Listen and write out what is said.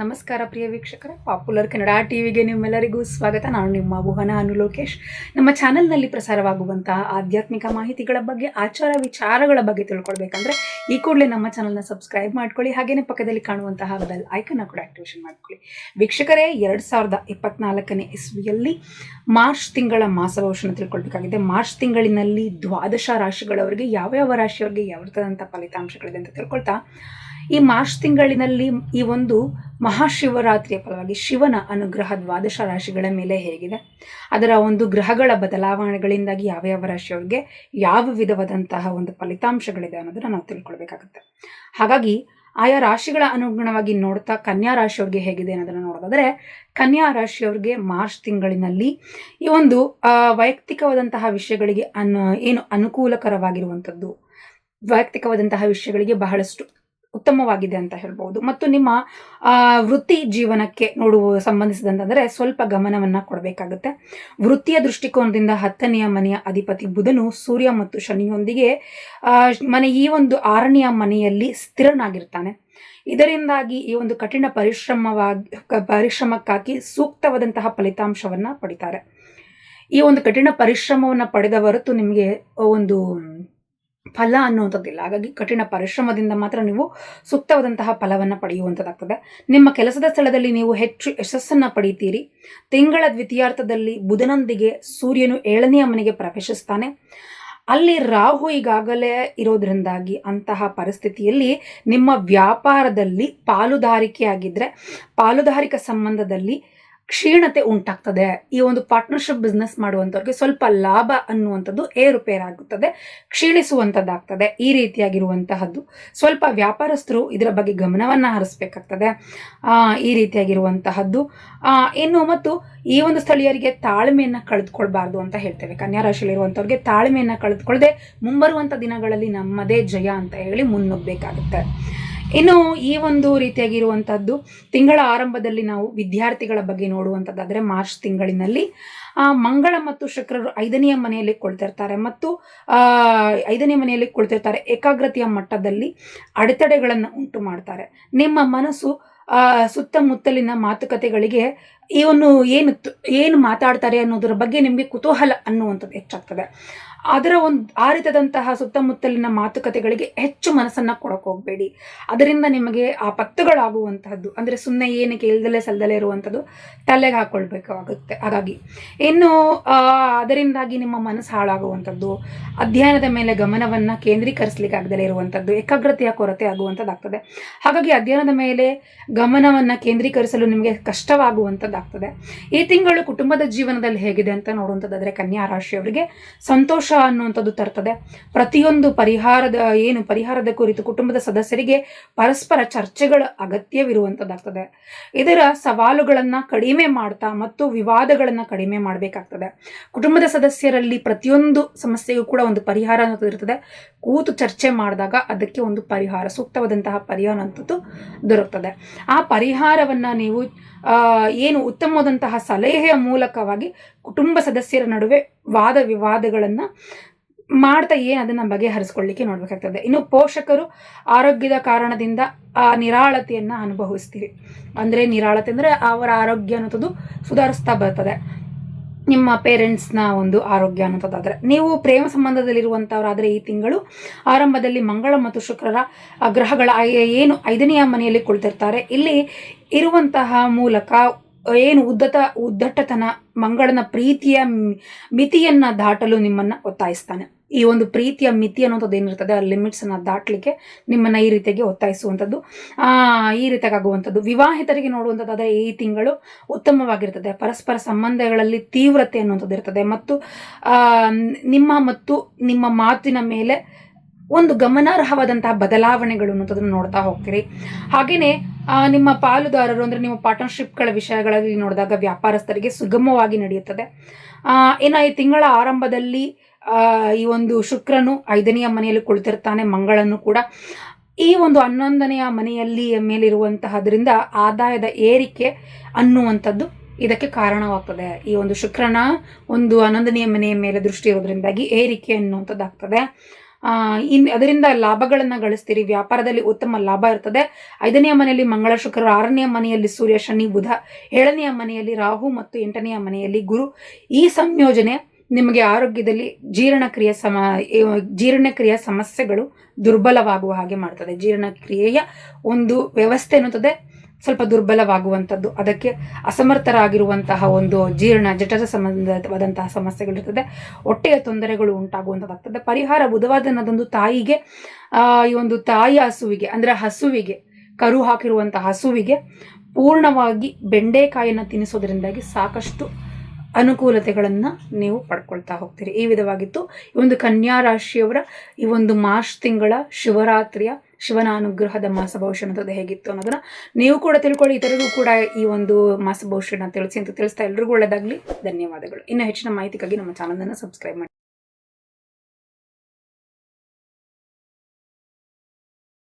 ನಮಸ್ಕಾರ ಪ್ರಿಯ ವೀಕ್ಷಕರೇ. ಪಾಪ್ಯುಲರ್ ಕನ್ನಡ ಟಿವಿಗೆ ನಿಮ್ಮೆಲ್ಲರಿಗೂ ಸ್ವಾಗತ. ನಾನು ನಿಮ್ಮ ಭುವನ ಅನು ಲೋಕೇಶ್. ನಮ್ಮ ಚಾನೆಲ್ನಲ್ಲಿ ಪ್ರಸಾರವಾಗುವಂತಹ ಆಧ್ಯಾತ್ಮಿಕ ಮಾಹಿತಿಗಳ ಬಗ್ಗೆ, ಆಚಾರ ವಿಚಾರಗಳ ಬಗ್ಗೆ ತಿಳ್ಕೊಳ್ಬೇಕಂದ್ರೆ ಈ ಕೂಡಲೇ ನಮ್ಮ ಚಾನಲ್ನ ಸಬ್ಸ್ಕ್ರೈಬ್ ಮಾಡ್ಕೊಳ್ಳಿ. ಹಾಗೇನೆ ಪಕ್ಕದಲ್ಲಿ ಕಾಣುವಂತಹ ಬೆಲ್ ಐಕನ್ನ ಕೂಡ ಆಕ್ಟಿವೇಶನ್ ಮಾಡ್ಕೊಳ್ಳಿ. ವೀಕ್ಷಕರೇ, ಎರಡು ಸಾವಿರದ ಇಪ್ಪತ್ನಾಲ್ಕನೇ ಇಸ್ವಿಯಲ್ಲಿ ಮಾರ್ಚ್ ತಿಂಗಳ ಮಾಸಭವಿಷ್ಯನ ತಿಳ್ಕೊಳ್ಬೇಕಾಗಿದೆ. ಮಾರ್ಚ್ ತಿಂಗಳಿನಲ್ಲಿ ದ್ವಾದಶ ರಾಶಿಗಳವರಿಗೆ ಯಾವ ಯಾವ ರಾಶಿಯವರಿಗೆ ಯಾವ ಥರದಂಥ ಫಲಿತಾಂಶಗಳಿದೆ ಅಂತ ತಿಳ್ಕೊಳ್ತಾ ಈ ಮಾರ್ಚ್ ತಿಂಗಳಿನಲ್ಲಿ ಈ ಒಂದು ಮಹಾಶಿವರಾತ್ರಿಯ ಫಲವಾಗಿ ಶಿವನ ಅನುಗ್ರಹ ದ್ವಾದಶ ರಾಶಿಗಳ ಮೇಲೆ ಹೇಗಿದೆ. ಅದರ ಒಂದು ಗ್ರಹಗಳ ಬದಲಾವಣೆಗಳಿಂದಾಗಿ ಯಾವ ಯಾವ ರಾಶಿಯವರಿಗೆ ಯಾವ ವಿಧವಾದಂತಹ ಒಂದು ಫಲಿತಾಂಶಗಳಿದೆ ಅನ್ನೋದನ್ನ ನಾವು ತಿಳ್ಕೊಳ್ಬೇಕಾಗುತ್ತೆ. ಹಾಗಾಗಿ ಆಯಾ ರಾಶಿಗಳ ಅನುಗುಣವಾಗಿ ನೋಡ್ತಾ ಕನ್ಯಾ ರಾಶಿಯವ್ರಿಗೆ ಹೇಗಿದೆ ಅನ್ನೋದನ್ನು ನೋಡೋದಾದರೆ, ಕನ್ಯಾ ರಾಶಿಯವ್ರಿಗೆ ಮಾರ್ಚ್ ತಿಂಗಳಿನಲ್ಲಿ ಈ ಒಂದು ವೈಯಕ್ತಿಕವಾದಂತಹ ವಿಷಯಗಳಿಗೆ ಅನ್, ಏನು ಅನುಕೂಲಕರವಾಗಿರುವಂಥದ್ದು, ವೈಯಕ್ತಿಕವಾದಂತಹ ವಿಷಯಗಳಿಗೆ ಬಹಳಷ್ಟು ಉತ್ತಮವಾಗಿದೆ ಅಂತ ಹೇಳ್ಬೋದು. ಮತ್ತು ನಿಮ್ಮ ವೃತ್ತಿ ಜೀವನಕ್ಕೆ ನೋಡುವ, ಸಂಬಂಧಿಸಿದಂತಂದರೆ ಸ್ವಲ್ಪ ಗಮನವನ್ನು ಕೊಡಬೇಕಾಗುತ್ತೆ. ವೃತ್ತಿಯ ದೃಷ್ಟಿಕೋನದಿಂದ ಹತ್ತನೆಯ ಮನೆಯ ಅಧಿಪತಿ ಬುಧನು ಸೂರ್ಯ ಮತ್ತು ಶನಿಯೊಂದಿಗೆ ಮನೆ, ಈ ಒಂದು ಆರನೆಯ ಮನೆಯಲ್ಲಿ ಸ್ಥಿರನಾಗಿರ್ತಾನೆ. ಇದರಿಂದಾಗಿ ಈ ಒಂದು ಕಠಿಣ ಪರಿಶ್ರಮವಾಗಿ ಪರಿಶ್ರಮಕ್ಕಾಗಿ ಸೂಕ್ತವಾದಂತಹ ಫಲಿತಾಂಶವನ್ನು ಪಡಿತಾರೆ. ಈ ಒಂದು ಕಠಿಣ ಪರಿಶ್ರಮವನ್ನು ಪಡೆದ ಹೊರತು ನಿಮಗೆ ಒಂದು ಫಲ ಅನ್ನುವಂಥದ್ದಿಲ್ಲ ಹಾಗಾಗಿ ಕಠಿಣ ಪರಿಶ್ರಮದಿಂದ ಮಾತ್ರ ನೀವು ಸೂಕ್ತವಾದಂತಹ ಫಲವನ್ನು ಪಡೆಯುವಂಥದ್ದಾಗ್ತದೆ. ನಿಮ್ಮ ಕೆಲಸದ ಸ್ಥಳದಲ್ಲಿ ನೀವು ಹೆಚ್ಚು ಯಶಸ್ಸನ್ನು ಪಡೆಯುತ್ತೀರಿ ತಿಂಗಳ ದ್ವಿತೀಯಾರ್ಥದಲ್ಲಿ ಬುಧನೊಂದಿಗೆ ಸೂರ್ಯನು ಏಳನೆಯ ಮನೆಗೆ ಪ್ರವೇಶಿಸ್ತಾನೆ. ಅಲ್ಲಿ ರಾಹು ಈಗಾಗಲೇ ಇರೋದ್ರಿಂದಾಗಿ ಅಂತಹ ಪರಿಸ್ಥಿತಿಯಲ್ಲಿ ನಿಮ್ಮ ವ್ಯಾಪಾರದಲ್ಲಿ ಪಾಲುದಾರಿಕೆ ಆಗಿದ್ದರೆ ಪಾಲುದಾರಿಕ ಸಂಬಂಧದಲ್ಲಿ ಕ್ಷೀಣತೆ ಉಂಟಾಗ್ತದೆ. ಈ ಒಂದು ಪಾರ್ಟ್ನರ್ಶಿಪ್ ಬಿಸ್ನೆಸ್ ಮಾಡುವಂಥವ್ರಿಗೆ ಸ್ವಲ್ಪ ಲಾಭ ಅನ್ನುವಂಥದ್ದು ಏರುಪೇರಾಗುತ್ತದೆ. ಕ್ಷೀಣಿಸುವಂಥದ್ದಾಗ್ತದೆ. ಈ ರೀತಿಯಾಗಿರುವಂತಹದ್ದು ಸ್ವಲ್ಪ ವ್ಯಾಪಾರಸ್ಥರು ಇದರ ಬಗ್ಗೆ ಗಮನವನ್ನು ಹರಿಸ್ಬೇಕಾಗ್ತದೆ. ಈ ರೀತಿಯಾಗಿರುವಂತಹದ್ದು. ಇನ್ನು ಮತ್ತು ಈ ಒಂದು ಸ್ಥಳೀಯರಿಗೆ ತಾಳ್ಮೆಯನ್ನು ಕಳೆದುಕೊಳ್ಬಾರ್ದು ಅಂತ ಹೇಳ್ತೇವೆ. ಕನ್ಯಾ ರಾಶಿಯಲ್ಲಿರುವಂಥವ್ರಿಗೆ ತಾಳ್ಮೆಯನ್ನು ಕಳೆದುಕೊಳ್ಳದೆ ಮುಂಬರುವಂಥ ದಿನಗಳಲ್ಲಿ ನಮ್ಮದೇ ಜಯ ಅಂತ ಹೇಳಿ ಮುನ್ನುಗ್ಗಬೇಕಾಗುತ್ತೆ ಇನ್ನು ಈ ಒಂದು ರೀತಿಯಾಗಿರುವಂಥದ್ದು ತಿಂಗಳ ಆರಂಭದಲ್ಲಿ ನಾವು ವಿದ್ಯಾರ್ಥಿಗಳ ಬಗ್ಗೆ ನೋಡುವಂಥದ್ದಾದರೆ ಮಾರ್ಚ್ ತಿಂಗಳಿನಲ್ಲಿ ಮಂಗಳ ಮತ್ತು ಶುಕ್ರರು ಐದನೆಯ ಮನೆಯಲ್ಲಿ ಕುಳಿತಿರ್ತಾರೆ ಮತ್ತು ಐದನೇ ಮನೆಯಲ್ಲಿ ಕುಳಿತಿರ್ತಾರೆ ಏಕಾಗ್ರತೆಯ ಮಟ್ಟದಲ್ಲಿ ಅಡೆತಡೆಗಳನ್ನು ಉಂಟು ಮಾಡ್ತಾರೆ. ನಿಮ್ಮ ಮನಸ್ಸು ಸುತ್ತಮುತ್ತಲಿನ ಮಾತುಕತೆಗಳಿಗೆ ಇವನು ಏನು ಏನು ಮಾತಾಡ್ತಾರೆ ಅನ್ನೋದರ ಬಗ್ಗೆ ನಿಮಗೆ ಕುತೂಹಲ ಅನ್ನುವಂಥದ್ದು ಹೆಚ್ಚಾಗ್ತದೆ. ಅದರ ಒಂದು ಆ ರೀತಿಯಾದಂತಹ ಸುತ್ತಮುತ್ತಲಿನ ಮಾತುಕತೆಗಳಿಗೆ ಹೆಚ್ಚು ಮನಸ್ಸನ್ನು ಕೊಡಕ್ಕೆ ಹೋಗಬೇಡಿ. ಅದರಿಂದ ನಿಮಗೆ ಆ ಪತ್ತುಗಳಾಗುವಂತಹದ್ದು ಅಂದರೆ ಸುಮ್ಮನೆ ಏನಕ್ಕೆ ಇಲ್ದಲೇ ಸಲ್ದಲೇ ಇರುವಂಥದ್ದು ತಲೆಗೆ ಹಾಕ್ಕೊಳ್ಬೇಕಾಗುತ್ತೆ ಹಾಗಾಗಿ, ಇನ್ನು ಅದರಿಂದಾಗಿ ನಿಮ್ಮ ಮನಸ್ಸು ಹಾಳಾಗುವಂಥದ್ದು ಅಧ್ಯಯನದ ಮೇಲೆ ಗಮನವನ್ನು ಕೇಂದ್ರೀಕರಿಸಲಿಕ್ಕೆ ಆಗದಲೇ ಇರುವಂಥದ್ದು ಏಕಾಗ್ರತೆಯ ಕೊರತೆ ಆಗುವಂಥದ್ದಾಗ್ತದೆ ಹಾಗಾಗಿ, ಅಧ್ಯಯನದ ಮೇಲೆ ಗಮನವನ್ನು ಕೇಂದ್ರೀಕರಿಸಲು ನಿಮಗೆ ಕಷ್ಟವಾಗುವಂಥದ್ದಾಗ್ತದೆ ಈ ತಿಂಗಳು ಕುಟುಂಬದ ಜೀವನದಲ್ಲಿ ಹೇಗಿದೆ ಅಂತ ನೋಡುವಂಥದ್ದಾದರೆ ಕನ್ಯಾ ರಾಶಿಯವರಿಗೆ ಸಂತೋಷ ಅನ್ನುವಂಥದ್ದು ತರ್ತದೆ. ಪ್ರತಿಯೊಂದು ಪರಿಹಾರದ, ಏನು ಪರಿಹಾರದ ಕುರಿತು ಕುಟುಂಬದ ಸದಸ್ಯರಿಗೆ ಪರಸ್ಪರ ಚರ್ಚೆಗಳ ಅಗತ್ಯವಿರುವಂಥದ್ದಾಗ್ತದೆ. ಇದರ ಸವಾಲುಗಳನ್ನು ಕಡಿಮೆ ಮಾಡ್ತಾ ಮತ್ತು ವಿವಾದಗಳನ್ನು ಕಡಿಮೆ ಮಾಡಬೇಕಾಗ್ತದೆ. ಕುಟುಂಬದ ಸದಸ್ಯರಲ್ಲಿ ಪ್ರತಿಯೊಂದು ಸಮಸ್ಯೆಗೂ ಕೂಡ ಒಂದು ಪರಿಹಾರ ಅನ್ನೋದು ಇರ್ತದೆ. ಕೂತು ಚರ್ಚೆ ಮಾಡಿದಾಗ ಅದಕ್ಕೆ ಒಂದು ಪರಿಹಾರ, ಸೂಕ್ತವಾದಂತಹ ಪರಿಹಾರ ಅಂತದ್ದು ದೊರಕ್ತದೆ. ಆ ಪರಿಹಾರವನ್ನು ನೀವು ಏನು ಉತ್ತಮವಾದಂತಹ ಸಲಹೆಯ ಮೂಲಕವಾಗಿ ಕುಟುಂಬ ಸದಸ್ಯರ ನಡುವೆ ವಾದ ವಿವಾದಗಳನ್ನು ಮಾಡ್ತಾ ಅದನ್ನು ಬಗೆಹರಿಸ್ಕೊಳ್ಳಿಕ್ಕೆ ನೋಡಬೇಕಾಗ್ತದೆ. ಇನ್ನು ಪೋಷಕರು ಆರೋಗ್ಯದ ಕಾರಣದಿಂದ ಆ ನಿರಾಳತೆಯನ್ನು ಅನುಭವಿಸ್ತೀವಿ ಅಂದರೆ ನಿರಾಳತೆ ಅಂದರೆ ಅವರ ಆರೋಗ್ಯ ಅನ್ನೋದು ಸುಧಾರಿಸ್ತಾ ಬರ್ತದೆ. ನಿಮ್ಮ ಪೇರೆಂಟ್ಸ್ನ ಒಂದು ಆರೋಗ್ಯ ಅನ್ನೋದಾದರೆ ನೀವು ಪ್ರೇಮ ಸಂಬಂಧದಲ್ಲಿರುವಂಥವರಾದರೆ ಈ ತಿಂಗಳು ಆರಂಭದಲ್ಲಿ ಮಂಗಳ ಮತ್ತು ಶುಕ್ರರ ಗ್ರಹಗಳ ಏನು ಐದನೆಯ ಮನೆಯಲ್ಲಿ ಕುಳಿತಿರ್ತಾರೆ. ಇಲ್ಲಿ ಇರುವಂತಹ ಮೂಲಕ ಏನು ಉದ್ದತ ಉದ್ದಟತನ ಮಂಗಳನ ಪ್ರೀತಿಯ ಮಿತಿಯನ್ನು ದಾಟಲು ನಿಮ್ಮನ್ನ ಒತ್ತಾಯಿಸ್ತಾನೆ. ಈ ಒಂದು ಪ್ರೀತಿಯ ಮಿತಿ ಅನ್ನೋಂಥದ್ದು ಏನಿರ್ತದೆ ಆ ಲಿಮಿಟ್ಸನ್ನು ದಾಟಲಿಕ್ಕೆ ನಿಮ್ಮನ್ನ ಈ ರೀತಿಯಾಗಿ ಒತ್ತಾಯಿಸುವಂಥದ್ದು ಈ ರೀತಿಯಾಗಿ ಆಗುವಂಥದ್ದು ವಿವಾಹಿತರಿಗೆ ನೋಡುವಂಥದ್ದಾದರೆ ಈ ತಿಂಗಳು ಉತ್ತಮವಾಗಿರ್ತದೆ. ಪರಸ್ಪರ ಸಂಬಂಧಗಳಲ್ಲಿ ತೀವ್ರತೆ ಅನ್ನುವಂಥದ್ದು ಇರ್ತದೆ ಮತ್ತು ನಿಮ್ಮ ಮತ್ತು ನಿಮ್ಮ ಮಾತಿನ ಮೇಲೆ ಒಂದು ಗಮನಾರ್ಹವಾದಂತಹ ಬದಲಾವಣೆಗಳು ಅನ್ನೋದನ್ನು ನೋಡ್ತಾ ಹೋಗ್ತೀರಿ. ಹಾಗೆಯೇ ನಿಮ್ಮ ಪಾಲುದಾರರು ಅಂದರೆ ನಿಮ್ಮ ಪಾರ್ಟ್ನರ್ಶಿಪ್ಗಳ ವಿಷಯಗಳಲ್ಲಿ ನೋಡಿದಾಗ ವ್ಯಾಪಾರಸ್ಥರಿಗೆ ಸುಗಮವಾಗಿ ನಡೆಯುತ್ತದೆ. ಇನ್ನು ಈ ತಿಂಗಳ ಆರಂಭದಲ್ಲಿ ಈ ಒಂದು ಶುಕ್ರನು ಐದನೆಯ ಮನೆಯಲ್ಲಿ ಕುಳಿತಿರ್ತಾನೆ, ಮಂಗಳನು ಕೂಡ. ಈ ಒಂದು ಹನ್ನೊಂದನೆಯ ಮನೆಯಲ್ಲಿ ಮೇಲಿರುವಂತಹದ್ರಿಂದ ಆದಾಯದ ಏರಿಕೆ ಅನ್ನುವಂಥದ್ದು ಇದಕ್ಕೆ ಕಾರಣವಾಗ್ತದೆ. ಈ ಒಂದು ಶುಕ್ರನ ಒಂದು ಹನ್ನೊಂದನೆಯ ಮನೆಯ ಮೇಲೆ ದೃಷ್ಟಿ ಇರೋದ್ರಿಂದಾಗಿ ಏರಿಕೆ ಅನ್ನುವಂಥದ್ದಾಗ್ತದೆ. ಇನ್ ಅದರಿಂದ ಲಾಭಗಳನ್ನು ಗಳಿಸ್ತೀರಿ. ವ್ಯಾಪಾರದಲ್ಲಿ ಉತ್ತಮ ಲಾಭ ಇರ್ತದೆ. ಐದನೆಯ ಮನೆಯಲ್ಲಿ ಮಂಗಳ ಶುಕ್ರ ಆರನೆಯ ಮನೆಯಲ್ಲಿ ಸೂರ್ಯ, ಶನಿ, ಬುಧ, ಏಳನೆಯ ಮನೆಯಲ್ಲಿ ರಾಹು ಮತ್ತು ಎಂಟನೆಯ ಮನೆಯಲ್ಲಿ ಗುರು. ಈ ಸಂಯೋಜನೆ ನಿಮಗೆ ಆರೋಗ್ಯದಲ್ಲಿ ಜೀರ್ಣಕ್ರಿಯೆ ಸಮ ಜೀರ್ಣಕ್ರಿಯೆ ಸಮಸ್ಯೆಗಳು ದುರ್ಬಲವಾಗುವ ಹಾಗೆ ಮಾಡ್ತದೆ. ಜೀರ್ಣಕ್ರಿಯೆಯ ಒಂದು ವ್ಯವಸ್ಥೆ ಎನ್ನುತ್ತದೆ. ಸ್ವಲ್ಪ ದುರ್ಬಲವಾಗುವಂಥದ್ದು. ಅದಕ್ಕೆ ಅಸಮರ್ಥರಾಗಿರುವಂತಹ ಒಂದು ಜೀರ್ಣ, ಜಠರ ಸಂಬಂಧವಾದಂತಹ ಸಮಸ್ಯೆಗಳಿರ್ತದೆ ಹೊಟ್ಟೆಯ ತೊಂದರೆಗಳು ಉಂಟಾಗುವಂಥದ್ದಾಗ್ತದೆ. ಪರಿಹಾರ ಬುಧವಾದನದೊಂದು ತಾಯಿಗೆ ಈ ಒಂದು ತಾಯಿ ಹಸುವಿಗೆ, ಅಂದರೆ ಹಸುವಿಗೆ, ಕರು ಹಾಕಿರುವಂತಹ ಹಸುವಿಗೆ ಪೂರ್ಣವಾಗಿ ಬೆಂಡೆಕಾಯಿಯನ್ನು ತಿನ್ನಿಸೋದ್ರಿಂದಾಗಿ ಸಾಕಷ್ಟು ಅನುಕೂಲತೆಗಳನ್ನು ನೀವು ಪಡ್ಕೊಳ್ತಾ ಹೋಗ್ತೀರಿ. ಈ ವಿಧವಾಗಿತ್ತು ಈ ಒಂದು ಕನ್ಯಾ ರಾಶಿಯವರ ಈ ಒಂದು ಮಾರ್ಚ್ ತಿಂಗಳ ಶಿವರಾತ್ರಿಯ ಶಿವನ ಅನುಗ್ರಹದ ಮಾಸ ಭವಿಷ್ಯ ಅನ್ನೋದು ಹೇಗಿತ್ತು ಅನ್ನೋದನ್ನ ನೀವು ಕೂಡ ತಿಳ್ಕೊಳ್ಳಿ. ಇತರರಿಗೂ ಕೂಡ ಈ ಒಂದು ಮಾಸ ಭವಿಷ್ಯನ ತಿಳಿಸಿ ಅಂತ ತಿಳಿಸ್ತಾ ಎಲ್ರಿಗೂ ಒಳ್ಳೆಯದಾಗಲಿ ಧನ್ಯವಾದಗಳು. ಇನ್ನು ಹೆಚ್ಚಿನ ಮಾಹಿತಿಗಾಗಿ ನಮ್ಮ ಚಾನಲನ್ನು ಸಬ್ಸ್ಕ್ರೈಬ್ ಮಾಡಿ.